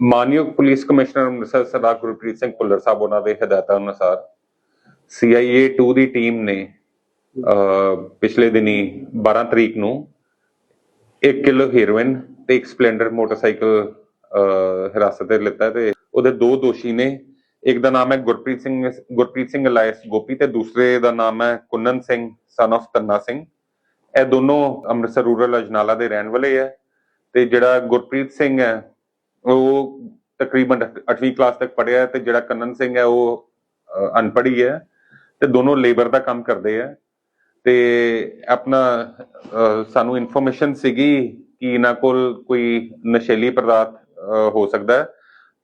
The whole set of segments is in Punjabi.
ਮਾਨਯੋਗ ਪੁਲਿਸ ਕਮਿਸ਼ਨਰ ਅੰਮ੍ਰਿਤਸਰ ਸਰਦਾਰ ਗੁਰਪ੍ਰੀਤ ਸਿੰਘ ਭੁੱਲਰ ਸਾਹਿਬ, ਉਹਨਾਂ ਦੇ ਹਦਾਇਤਾਂ ਅਨੁਸਾਰ CIA 2 ਦੀ ਟੀਮ ਨੇ ਪਿਛਲੇ ਦਿਨੀ 12 ਤਰੀਕ ਨੂੰ 1 ਕਿਲੋ ਹੈਰੋਇਨ ਤੇ ਇੱਕ ਸਪਲੈਂਡਰ ਮੋਟਰਸਾਈਕਲ ਹਿਰਾਸਤ ਤੇ ਲਿੱਤਾ ਤੇ ਉਹਦੇ ਦੋ ਦੋਸ਼ੀ ਨੇ। ਇੱਕ ਦਾ ਨਾਮ ਹੈ ਗੁਰਪ੍ਰੀਤ ਸਿੰਘ ਗੁਰਪ੍ਰੀਤ ਸਿੰਘ ਅਲਾਇਸ ਗੋਪੀ ਤੇ ਦੂਸਰੇ ਦਾ ਨਾਮ ਹੈ ਕੁੰਨਨ ਸਿੰਘ ਸਨ of ਤੰਨਾ ਸਿੰਘ। ਇਹ ਦੋਨੋਂ ਅੰਮ੍ਰਿਤਸਰ ਰੂਰਲ ਅਜਨਾਲਾ ਦੇ ਰਹਿਣ ਵਾਲੇ ਹੈ ਤੇ ਜਿਹੜਾ ਗੁਰਪ੍ਰੀਤ ਸਿੰਘ ਹੈ ਉਹ ਤਕਰੀਬਨ 8ਵੀਂ ਕਲਾਸ ਤੱਕ ਪੜ੍ਹਿਆ ਤੇ ਜਿਹੜਾ ਕੰਨਨ ਸਿੰਘ ਹੈ ਉਹ ਅਹ, ਅਨਪੜ੍ਹ ਹੈ ਤੇ ਦੋਨੋਂ ਲੇਬਰ ਦਾ ਕੰਮ ਕਰਦੇ ਆ ਤੇ ਆਪਣਾ ਸਾਨੂੰ ਇਨਫੋਰਮੇਸ਼ਨ ਸੀਗੀ ਕਿ ਇਹਨਾਂ ਕੋਲ ਕੋਈ ਨਸ਼ੀਲੀ ਪਦਾਰਥ ਹੋ ਸਕਦਾ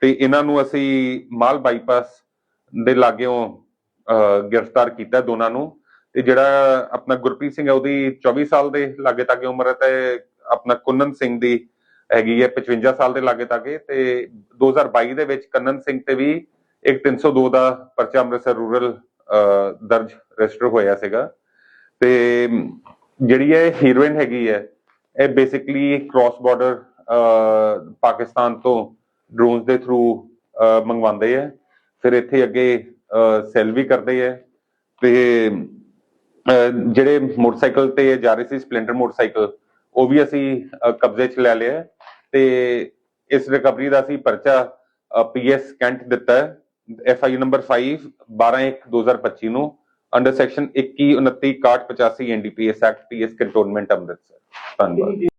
ਤੇ ਇਹਨਾਂ ਨੂੰ ਅਸੀਂ ਮਾਲ ਬਾਈਪਾਸ ਦੇ ਲਾਗਿਓਂ ਗ੍ਰਿਫਤਾਰ ਕੀਤਾ ਦੋਨਾਂ ਨੂੰ ਤੇ ਜਿਹੜਾ ਆਪਣਾ ਗੁਰਪ੍ਰੀਤ ਸਿੰਘ ਹੈ ਉਹਦੀ 24 ਸਾਲ ਦੇ ਲਾਗੇ ਤਾਗੇ ਉਮਰ ਹੈ ਤੇ ਆਪਣਾ ਕੁੰਨਨ ਸਿੰਘ ਦੀ ਹੈਗੀ ਹੈ 55 ਸਾਲ ਦੇ ਲਾਗੇ ਤਾਗੇ ਤੇ 2022 ਦੇ ਵਿੱਚ ਕੰਨਨ ਸਿੰਘ ਤੇ ਵੀ ਇੱਕ 302 ਦਾ ਪਰਚਾ ਅੰਮ੍ਰਿਤਸਰ ਰੂਰਲ ਦਰਜ ਰਜਿਸਟਰ ਹੋਇਆ ਸੀਗਾ। ਤੇ ਜਿਹੜੀ ਇਹ ਹੀਰੋਇਨ ਹੈਗੀ ਹੈ, ਇਹ ਬੇਸਿਕਲੀ ਕ੍ਰਾਸ ਬਾਰਡਰ ਪਾਕਿਸਤਾਨ ਤੋਂ ਡਰੋਨਸ ਦੇ ਥਰੂ ਮੰਗਵਾਉਂਦੇ ਆ। ਫਿਰ ਇੱਥੇ ਅੱਗੇ ਸੈਲ ਵੀ ਕਰਦੇ ਆ। ਤੇ ਜਿਹੜੇ ਮੋਟਰਸਾਈਕਲ ਤੇ ਜਾ ਰਹੇ ਸੀ, ਸਪਲੈਂਡਰ ਮੋਟਰਸਾਈਕਲ ਉਹ ਵੀ ਅਸੀਂ ਕਬਜ਼ੇ 'ਚ ਲੈ ਲਿਆ ਤੇ ਇਸ ਰਿਕਵਰੀ ਦਾ ਅਸੀਂ ਪਰਚਾ ਪੀਐਸ ਕੈਂਟ ਦਿੱਤਾ ਹੈ ਐਫਆਈ ਨੰਬਰ 5 12/1/2025 ਨੂੰ under section 21 29 61 85 NDPS act PS cantonment Amritsar. ਧੰਨਵਾਦ।